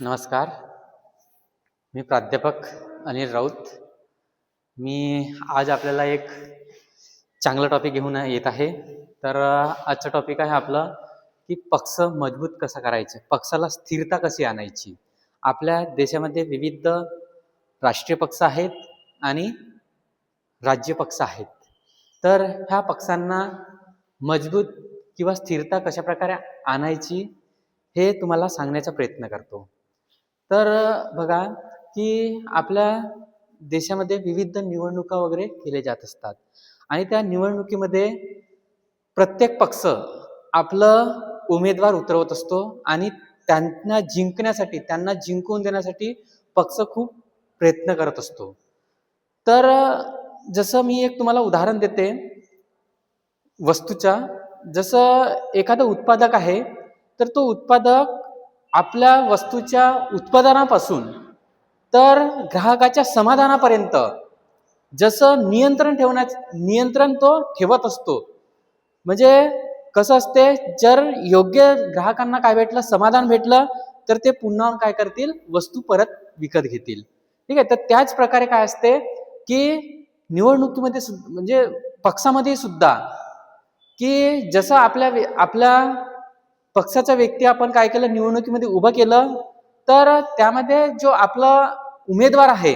नमस्कार. मी प्राध्यापक अनिल राऊत. मी आज आपल्याला एक चांगला टॉपिक घेऊन येत आहे. तर आजचा आजचं टॉपिक आहे आपलं की पक्ष मजबूत कसा करायचं? पक्षाला स्थिरता कशी आणायची? आपल्या देशामध्ये विविध राष्ट्रीय पक्ष आहेत आणि राज्य पक्ष आहेत. तर ह्या पक्षांना मजबूत किंवा स्थिरता कशा प्रकारे आणायची? हे तुम्हाला सांगण्याचा प्रयत्न करतो. तर बघा की आपल्या देशामध्ये विविध निवडणुका वगैरे केल्या जात असतात. आणि त्या निवडणुकीमध्ये प्रत्येक पक्ष आपलं उमेदवार उतरवत असतो आणि त्यांना जिंकण्यासाठी त्यांना जिंकून देण्यासाठी पक्ष खूप प्रयत्न करत असतो. तर जसं मी एक तुम्हाला उदाहरण देते. वस्तूच्या जसं एखादं उत्पादक आहे तर तो उत्पादक आपल्या वस्तूच्या उत्पादनापासून तर ग्राहकाच्या समाधानापर्यंत जसं नियंत्रण ठेवण्याच नियंत्रण तो ठेवत असतो. म्हणजे कसं असते जर योग्य ग्राहकांना काय भेटलं समाधान भेटलं तर ते पुन्हा काय करतील? वस्तू परत विकत घेतील. ठीक आहे? तर त्याच प्रकारे काय असते की निवडणुकीमध्ये सुद्धा म्हणजे पक्षामध्ये सुद्धा की जसं आपल्या आपल्या पक्षाचा व्यक्ती आपण काय केलं? निवडणुकीमध्ये उभं केलं. तर त्यामध्ये जो आपला उमेदवार आहे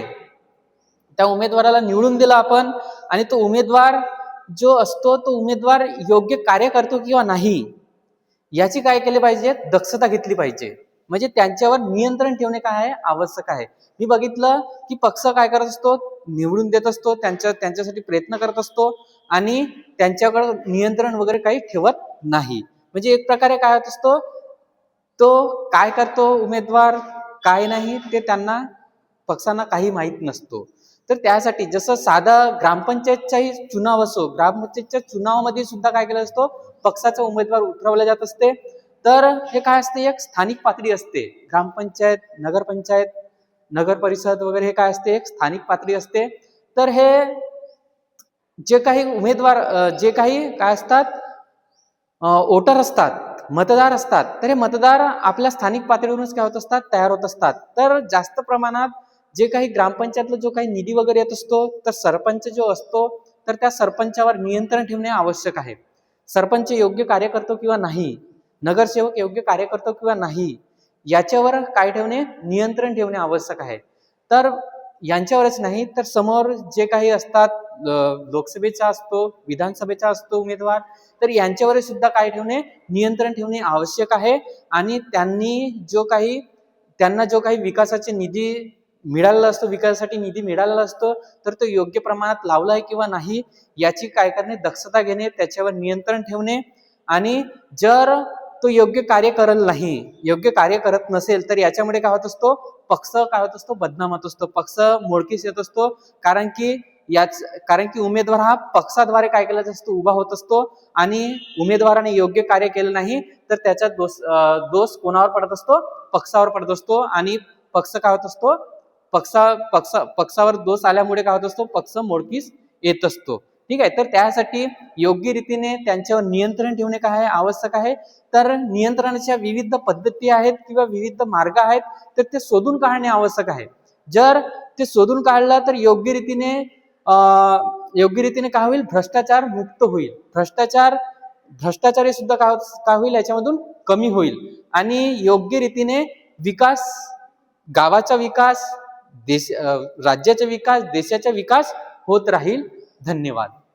त्या उमेदवाराला निवडून दिलं आपण आणि तो उमेदवार जो असतो तो उमेदवार योग्य कार्य करतो किंवा नाही याची काय केली पाहिजे? दक्षता घेतली पाहिजे. म्हणजे त्यांच्यावर नियंत्रण ठेवणे काय आहे? आवश्यक आहे. मी बघितलं की पक्ष काय करत असतो? निवडून देत असतो त्यांच्या त्यांच्यासाठी प्रयत्न करत असतो आणि त्यांच्याकडं नियंत्रण वगैरे काही ठेवत नाही. म्हणजे एक प्रकारे काय होत असतो तो काय करतो उमेदवार काय नाही ते त्यांना पक्षांना काही माहीत नसतो. तर त्यासाठी जसं साधा ग्रामपंचायतचाही चुनाव असो ग्रामपंचायतच्या चुनावामध्ये सुद्धा काय केलं असतो पक्षाचा उमेदवार उतरवला जात असते. तर हे काय असते एक स्थानिक पातळी असते. ग्रामपंचायत नगरपंचायत नगर परिषद वगैरे हे काय असते एक स्थानिक पातळी असते. तर हे जे काही उमेदवार जे काही काय असतात वोटर असतात मतदार असतात तर हे मतदार आपल्या स्थानिक पातळीवरूनच काय होत असतात? तयार होत असतात. तर जास्त प्रमाणात जे काही ग्रामपंचायतला जो काही निधी वगैरे येत असतो तर सरपंच जो असतो तर त्या सरपंचावर नियंत्रण ठेवणे आवश्यक आहे. सरपंच योग्य कार्य करतो किंवा नाही? नगरसेवक योग्य कार्य करतो किंवा नाही? याच्यावर काय ठेवणे? नियंत्रण ठेवणे आवश्यक आहे. तर यांच्यावरच नाही तर समोर जे काही असतात लोकसभेचा असतो विधानसभेचा असतो उमेदवार तर यांच्यावर सुद्धा काय ठेवणे नियंत्रण ठेवणे आवश्यक आहे. आणि त्यांनी जो काही त्यांना जो काही विकासाचे निधी मिळालेला असतो विकासासाठी निधी मिळालेला असतो तर तो योग्य प्रमाणात लावला आहे किंवा नाही याची काय करणे दक्षता घेणे त्याच्यावर नियंत्रण ठेवणे. आणि जर तो योग्य कार्य करत नाही. योग्य कार्य करत नसेल तर याच्यामुळे काय होत असतो? पक्ष काय होत असतो? बदनाम होत असतो. पक्ष मोडकीस येत असतो. कारण की याच कारण की उमेदवार हा पक्षाद्वारे काय केला असतो उभा होत असतो. आणि उमेदवाराने योग्य कार्य केलं नाही तर त्याचा दोष दोष कोणावर पडत असतो? पक्षावर पडत असतो. आणि पक्ष काय होत असतो? पक्षा पक्ष पक्षावर दोष आल्यामुळे काय होत असतो? पक्ष मोडकीस येत असतो. ठीक आहे? तर त्यासाठी योग्य रीतीने त्यांच्यावर नियंत्रण ठेवणे काय आहे? आवश्यक आहे. तर नियंत्रणाच्या विविध पद्धती आहेत किंवा विविध मार्ग आहेत तर ते शोधून काढणे आवश्यक आहे. जर ते शोधून काढलं तर योग्य रीतीने योग्य रीतीने काय होईल? भ्रष्टाचार मुक्त होईल. भ्रष्टाचार भ्रष्टाचार हे सुद्धा का काय होईल? याच्यामधून कमी होईल. आणि योग्य रीतीने विकास गावाचा विकास देश राज्याचा विकास देशाचा विकास होत राहील. धन्यवाद.